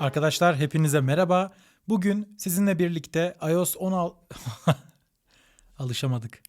Arkadaşlar hepinize merhaba. Bugün sizinle birlikte iOS 16 alışamadık.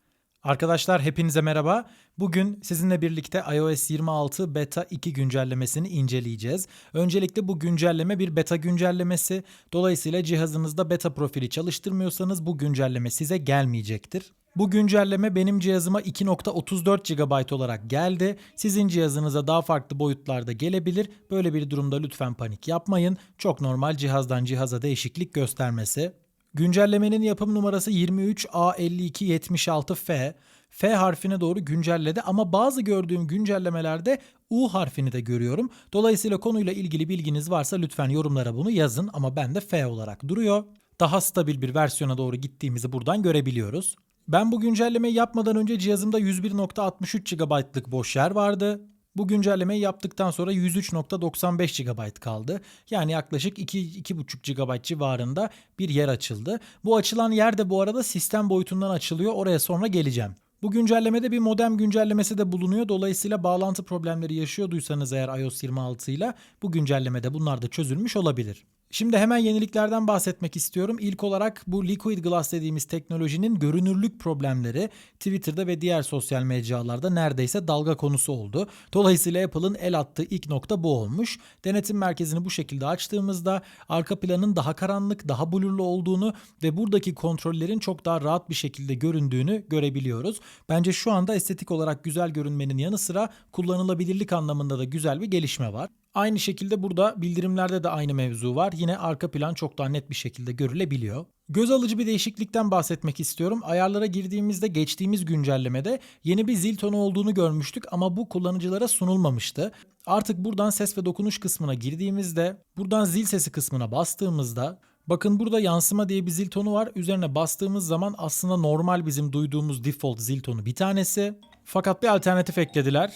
Arkadaşlar hepinize merhaba. Bugün sizinle birlikte iOS 26 beta 2 güncellemesini inceleyeceğiz. Öncelikle bu güncelleme bir beta güncellemesi. Dolayısıyla cihazınızda beta profili çalıştırmıyorsanız bu güncelleme size gelmeyecektir. Bu güncelleme benim cihazıma 2.34 GB olarak geldi. Sizin cihazınıza daha farklı boyutlarda gelebilir. Böyle bir durumda lütfen panik yapmayın. Çok normal cihazdan cihaza değişiklik göstermesi. Güncellemenin yapım numarası 23A5276F. F harfine doğru güncelledi ama bazı gördüğüm güncellemelerde U harfini de görüyorum. Dolayısıyla konuyla ilgili bilginiz varsa lütfen yorumlara bunu yazın ama bende F olarak duruyor. Daha stabil bir versiyona doğru gittiğimizi buradan görebiliyoruz. Ben bu güncellemeyi yapmadan önce cihazımda 101.63 GB'lık boş yer vardı. Bu güncellemeyi yaptıktan sonra 103.95 GB kaldı. Yani yaklaşık 2-2,5 GB civarında bir yer açıldı. Bu açılan yer de bu arada sistem boyutundan açılıyor. Oraya sonra geleceğim. Bu güncellemede bir modem güncellemesi de bulunuyor. Dolayısıyla bağlantı problemleri yaşıyorduysanız eğer iOS 26 ile bu güncellemede bunlar da çözülmüş olabilir. Şimdi hemen yeniliklerden bahsetmek istiyorum. İlk olarak bu Liquid Glass dediğimiz teknolojinin görünürlük problemleri Twitter'da ve diğer sosyal mecralarda neredeyse dalga konusu oldu. Dolayısıyla Apple'ın el attığı ilk nokta bu olmuş. Denetim merkezini bu şekilde açtığımızda arka planın daha karanlık, daha blurlu olduğunu ve buradaki kontrollerin çok daha rahat bir şekilde göründüğünü görebiliyoruz. Bence şu anda estetik olarak güzel görünmenin yanı sıra kullanılabilirlik anlamında da güzel bir gelişme var. Aynı şekilde burada bildirimlerde de aynı mevzu var. Yine arka plan çok daha net bir şekilde görülebiliyor. Göz alıcı bir değişiklikten bahsetmek istiyorum. Ayarlara girdiğimizde geçtiğimiz güncellemede yeni bir zil tonu olduğunu görmüştük ama bu kullanıcılara sunulmamıştı. Artık buradan ses ve dokunuş kısmına girdiğimizde buradan zil sesi kısmına bastığımızda Bakın burada yansıma diye bir zil tonu var. Üzerine bastığımız zaman aslında normal bizim duyduğumuz default zil tonu bir tanesi. Fakat bir alternatif eklediler.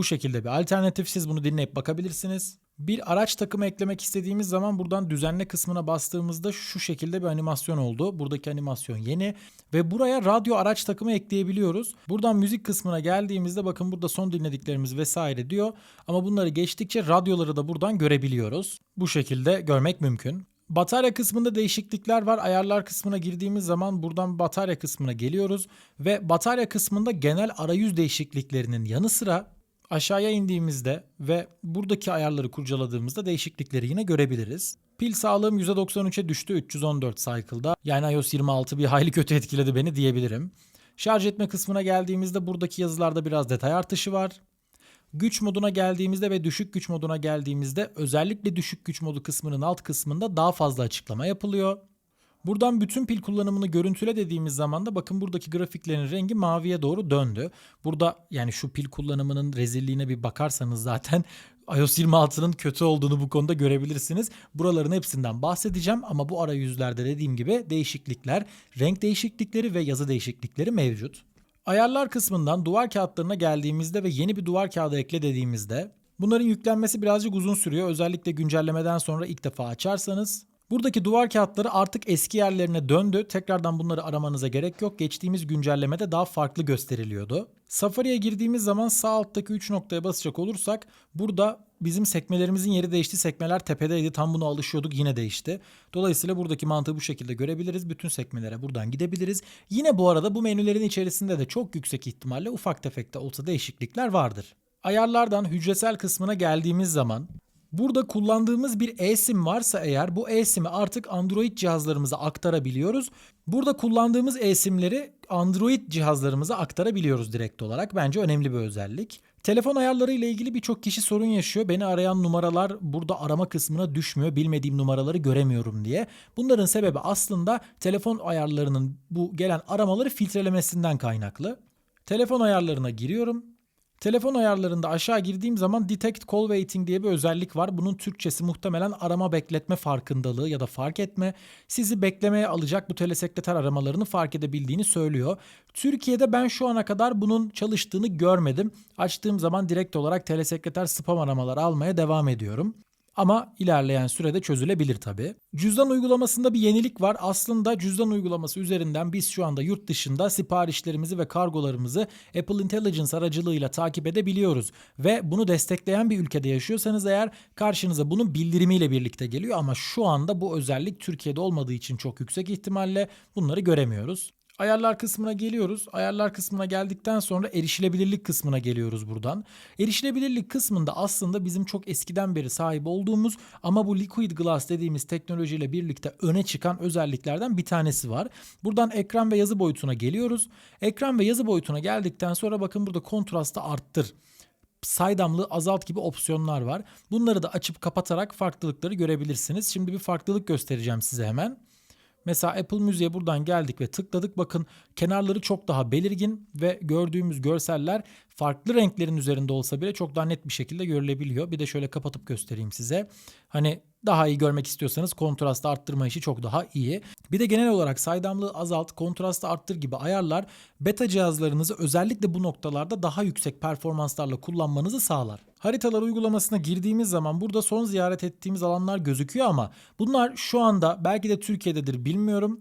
Bu şekilde bir alternatif siz bunu dinleyip bakabilirsiniz. Bir araç takımı eklemek istediğimiz zaman buradan düzenle kısmına bastığımızda şu şekilde bir animasyon oldu. Buradaki animasyon yeni ve buraya radyo araç takımı ekleyebiliyoruz. Buradan müzik kısmına geldiğimizde bakın burada son dinlediklerimiz vesaire diyor. Ama bunları geçtikçe radyoları da buradan görebiliyoruz. Bu şekilde görmek mümkün. Batarya kısmında değişiklikler var. Ayarlar kısmına girdiğimiz zaman buradan batarya kısmına geliyoruz ve batarya kısmında genel arayüz değişikliklerinin yanı sıra Aşağıya indiğimizde ve buradaki ayarları kurcaladığımızda değişiklikleri yine görebiliriz. Pil sağlığım %93'e düştü 314 cycle'da. Yani iOS 26 bir hayli kötü etkiledi beni diyebilirim. Şarj etme kısmına geldiğimizde buradaki yazılarda biraz detay artışı var. Güç moduna geldiğimizde ve düşük güç moduna geldiğimizde özellikle düşük güç modu kısmının alt kısmında daha fazla açıklama yapılıyor. Buradan bütün pil kullanımını görüntüle dediğimiz zaman da bakın buradaki grafiklerin rengi maviye doğru döndü. Burada yani şu pil kullanımının rezilliğine bir bakarsanız zaten iOS 26'nın kötü olduğunu bu konuda görebilirsiniz. Buraların hepsinden bahsedeceğim ama bu arayüzlerde dediğim gibi değişiklikler, renk değişiklikleri ve yazı değişiklikleri mevcut. Ayarlar kısmından duvar kağıtlarına geldiğimizde ve yeni bir duvar kağıdı ekle dediğimizde bunların yüklenmesi birazcık uzun sürüyor. Özellikle güncellemeden sonra ilk defa açarsanız Buradaki duvar kağıtları artık eski yerlerine döndü. Tekrardan bunları aramanıza gerek yok. Geçtiğimiz güncellemede daha farklı gösteriliyordu. Safari'ye girdiğimiz zaman sağ alttaki 3 noktaya basacak olursak burada bizim sekmelerimizin yeri değişti. Sekmeler tepedeydi. Tam buna alışıyorduk yine değişti. Dolayısıyla buradaki mantığı bu şekilde görebiliriz. Bütün sekmelere buradan gidebiliriz. Yine bu arada bu menülerin içerisinde de çok yüksek ihtimalle ufak tefek de olsa değişiklikler vardır. Ayarlardan hücresel kısmına geldiğimiz zaman Burada kullandığımız bir eSIM varsa eğer bu eSIM'i artık Android cihazlarımıza aktarabiliyoruz. Burada kullandığımız eSIM'leri Android cihazlarımıza aktarabiliyoruz direkt olarak. Bence önemli bir özellik. Telefon ayarları ile ilgili birçok kişi sorun yaşıyor. Beni arayan numaralar burada arama kısmına düşmüyor. Bilmediğim numaraları göremiyorum diye. Bunların sebebi aslında telefon ayarlarının bu gelen aramaları filtrelemesinden kaynaklı. Telefon ayarlarına giriyorum. Telefon ayarlarında aşağı girdiğim zaman Detect Call Waiting diye bir özellik var. Bunun Türkçesi muhtemelen arama bekletme farkındalığı ya da fark etme. Sizi beklemeye alacak bu telesekreter aramalarını fark edebildiğini söylüyor. Türkiye'de ben şu ana kadar bunun çalıştığını görmedim. Açtığım zaman direkt olarak telesekreter spam aramaları almaya devam ediyorum. Ama ilerleyen sürede çözülebilir tabii. Cüzdan uygulamasında bir yenilik var. Aslında cüzdan uygulaması üzerinden biz şu anda yurt dışında siparişlerimizi ve kargolarımızı Apple Intelligence aracılığıyla takip edebiliyoruz. Ve bunu destekleyen bir ülkede yaşıyorsanız eğer karşınıza bunun bildirimiyle birlikte geliyor. Ama şu anda bu özellik Türkiye'de olmadığı için çok yüksek ihtimalle bunları göremiyoruz. Ayarlar kısmına geliyoruz. Ayarlar kısmına geldikten sonra erişilebilirlik kısmına geliyoruz buradan. Erişilebilirlik kısmında aslında bizim çok eskiden beri sahip olduğumuz ama bu Liquid Glass dediğimiz teknolojiyle birlikte öne çıkan özelliklerden bir tanesi var. Buradan ekran ve yazı boyutuna geliyoruz. Ekran ve yazı boyutuna geldikten sonra bakın burada kontrastı arttır saydamlığı azalt gibi opsiyonlar var. Bunları da açıp kapatarak farklılıkları görebilirsiniz. Şimdi bir farklılık göstereceğim size hemen. Mesela Apple Müziğe buradan geldik ve tıkladık. Bakın kenarları çok daha belirgin ve gördüğümüz görseller farklı renklerin üzerinde olsa bile çok daha net bir şekilde görülebiliyor. Bir de şöyle kapatıp göstereyim size. Hani daha iyi görmek istiyorsanız kontrastı arttırma işi çok daha iyi. Bir de genel olarak saydamlığı azalt, kontrastı arttır gibi ayarlar beta cihazlarınızı özellikle bu noktalarda daha yüksek performanslarla kullanmanızı sağlar. Haritalar uygulamasına girdiğimiz zaman burada son ziyaret ettiğimiz alanlar gözüküyor ama bunlar şu anda belki de Türkiye'dedir bilmiyorum.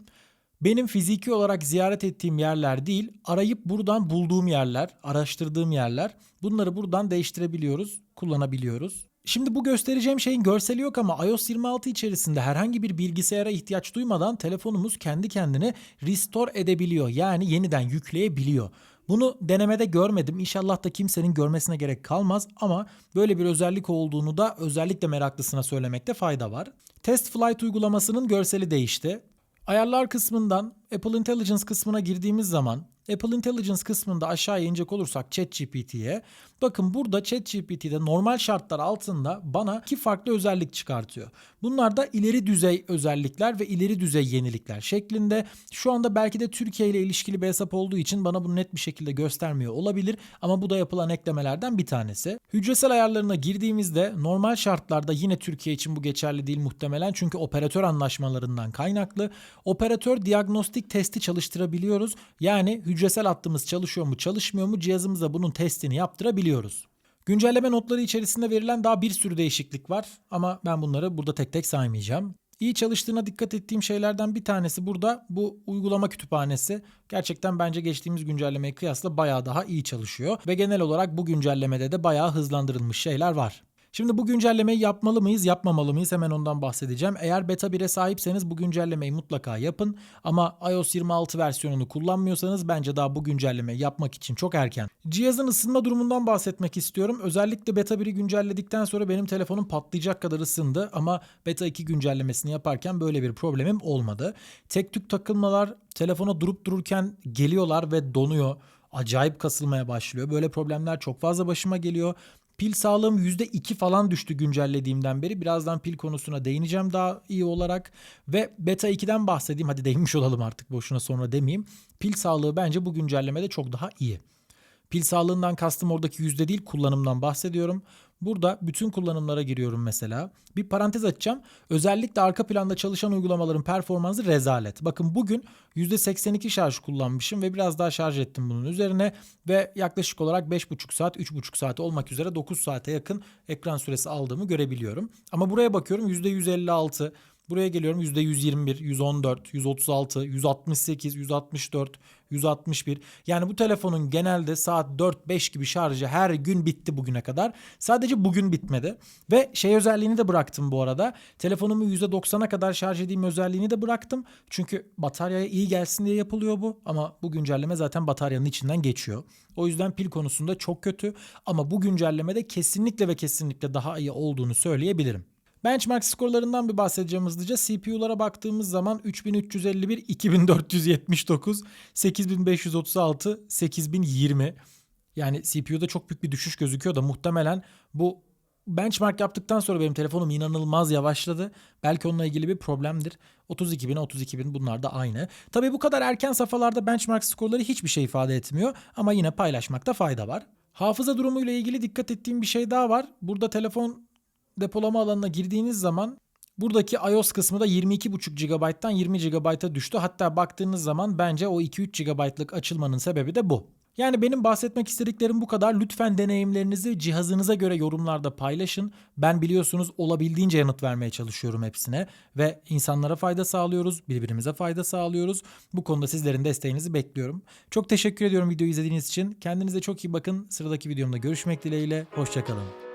Benim fiziki olarak ziyaret ettiğim yerler değil, arayıp buradan bulduğum yerler, araştırdığım yerler. Bunları buradan değiştirebiliyoruz, kullanabiliyoruz. Şimdi bu göstereceğim şeyin görseli yok ama iOS 26 içerisinde herhangi bir bilgisayara ihtiyaç duymadan telefonumuz kendi kendine restore edebiliyor. Yani yeniden yükleyebiliyor. Bunu denemede görmedim. İnşallah da kimsenin görmesine gerek kalmaz ama böyle bir özellik olduğunu da özellikle meraklısına söylemekte fayda var. Test Flight uygulamasının görseli değişti. Ayarlar kısmından Apple Intelligence kısmına girdiğimiz zaman Apple Intelligence kısmında aşağıya inecek olursak ChatGPT'ye bakın burada ChatGPT'de normal şartlar altında bana iki farklı özellik çıkartıyor. Bunlar da ileri düzey özellikler ve ileri düzey yenilikler şeklinde. Şu anda belki de Türkiye ile ilişkili bir hesap olduğu için bana bunu net bir şekilde göstermiyor olabilir ama bu da yapılan eklemelerden bir tanesi. Hücresel ayarlarına girdiğimizde normal şartlarda yine Türkiye için bu geçerli değil muhtemelen çünkü operatör anlaşmalarından kaynaklı. Operatör diagnostik testi çalıştırabiliyoruz. Yani hücresel hattımız çalışıyor mu çalışmıyor mu cihazımıza bunun testini yaptırabiliyoruz. Güncelleme notları içerisinde verilen daha bir sürü değişiklik var ama ben bunları burada tek tek saymayacağım. İyi çalıştığına dikkat ettiğim şeylerden bir tanesi burada bu uygulama kütüphanesi. Gerçekten bence geçtiğimiz güncellemeye kıyasla bayağı daha iyi çalışıyor ve genel olarak bu güncellemede de bayağı hızlandırılmış şeyler var. Şimdi bu güncellemeyi yapmalı mıyız, yapmamalı mıyız? Hemen ondan bahsedeceğim. Eğer beta 1'e sahipseniz bu güncellemeyi mutlaka yapın. Ama iOS 26 versiyonunu kullanmıyorsanız bence daha bu güncellemeyi yapmak için çok erken. Cihazın ısınma durumundan bahsetmek istiyorum. Özellikle beta 1'i güncelledikten sonra benim telefonum patlayacak kadar ısındı ama beta 2 güncellemesini yaparken böyle bir problemim olmadı. Tek tük takılmalar telefona durup dururken geliyorlar ve donuyor acayip kasılmaya başlıyor. Böyle problemler çok fazla başıma geliyor. Pil sağlığım %2 falan düştü güncellediğimden beri. Birazdan pil konusuna değineceğim daha iyi olarak. Ve beta 2'den bahsedeyim. Hadi değinmiş olalım artık boşuna sonra demeyeyim. Pil sağlığı bence bu güncellemede çok daha iyi. Pil sağlığından kastım oradaki yüzde değil kullanımdan bahsediyorum. Burada bütün kullanımlara giriyorum mesela. Bir parantez açacağım. Özellikle arka planda çalışan uygulamaların performansı rezalet. Bakın bugün %82 şarj kullanmışım ve biraz daha şarj ettim bunun üzerine. Ve yaklaşık olarak 5,5 saat, 3,5 saat olmak üzere 9 saate yakın ekran süresi aldığımı görebiliyorum. Ama buraya bakıyorum %156, Buraya geliyorum %121, 114, 136, 168, 164, 161. Yani bu telefonun genelde saat 4-5 gibi şarjı her gün bitti bugüne kadar. Sadece bugün bitmedi. Ve şey özelliğini de bıraktım bu arada. Telefonumu %90'a kadar şarj edeyim özelliğini de bıraktım. Çünkü bataryaya iyi gelsin diye yapılıyor bu. Ama bu güncelleme zaten bataryanın içinden geçiyor. O yüzden pil konusunda çok kötü. Ama bu güncellemede kesinlikle ve kesinlikle daha iyi olduğunu söyleyebilirim. Benchmark skorlarından bir bahsedeceğim hızlıca. CPU'lara baktığımız zaman 3351, 2479, 8536, 8020. Yani CPU'da çok büyük bir düşüş gözüküyor da muhtemelen bu benchmark yaptıktan sonra benim telefonum inanılmaz yavaşladı. Belki onunla ilgili bir problemdir. 32 bin, 32 bin bunlar da aynı. Tabii bu kadar erken safhalarda benchmark skorları hiçbir şey ifade etmiyor ama yine paylaşmakta fayda var. Hafıza durumu ile ilgili dikkat ettiğim bir şey daha var. Burada telefon depolama alanına girdiğiniz zaman buradaki iOS kısmı da 22,5 GB'dan 20 GB'a düştü. Hatta baktığınız zaman bence o 2-3 GB'lık açılmanın sebebi de bu. Yani benim bahsetmek istediklerim bu kadar. Lütfen deneyimlerinizi cihazınıza göre yorumlarda paylaşın. Ben biliyorsunuz olabildiğince yanıt vermeye çalışıyorum hepsine ve insanlara fayda sağlıyoruz, birbirimize fayda sağlıyoruz. Bu konuda sizlerin desteğinizi bekliyorum. Çok teşekkür ediyorum videoyu izlediğiniz için. Kendinize çok iyi bakın. Sıradaki videomda görüşmek dileğiyle. Hoşçakalın.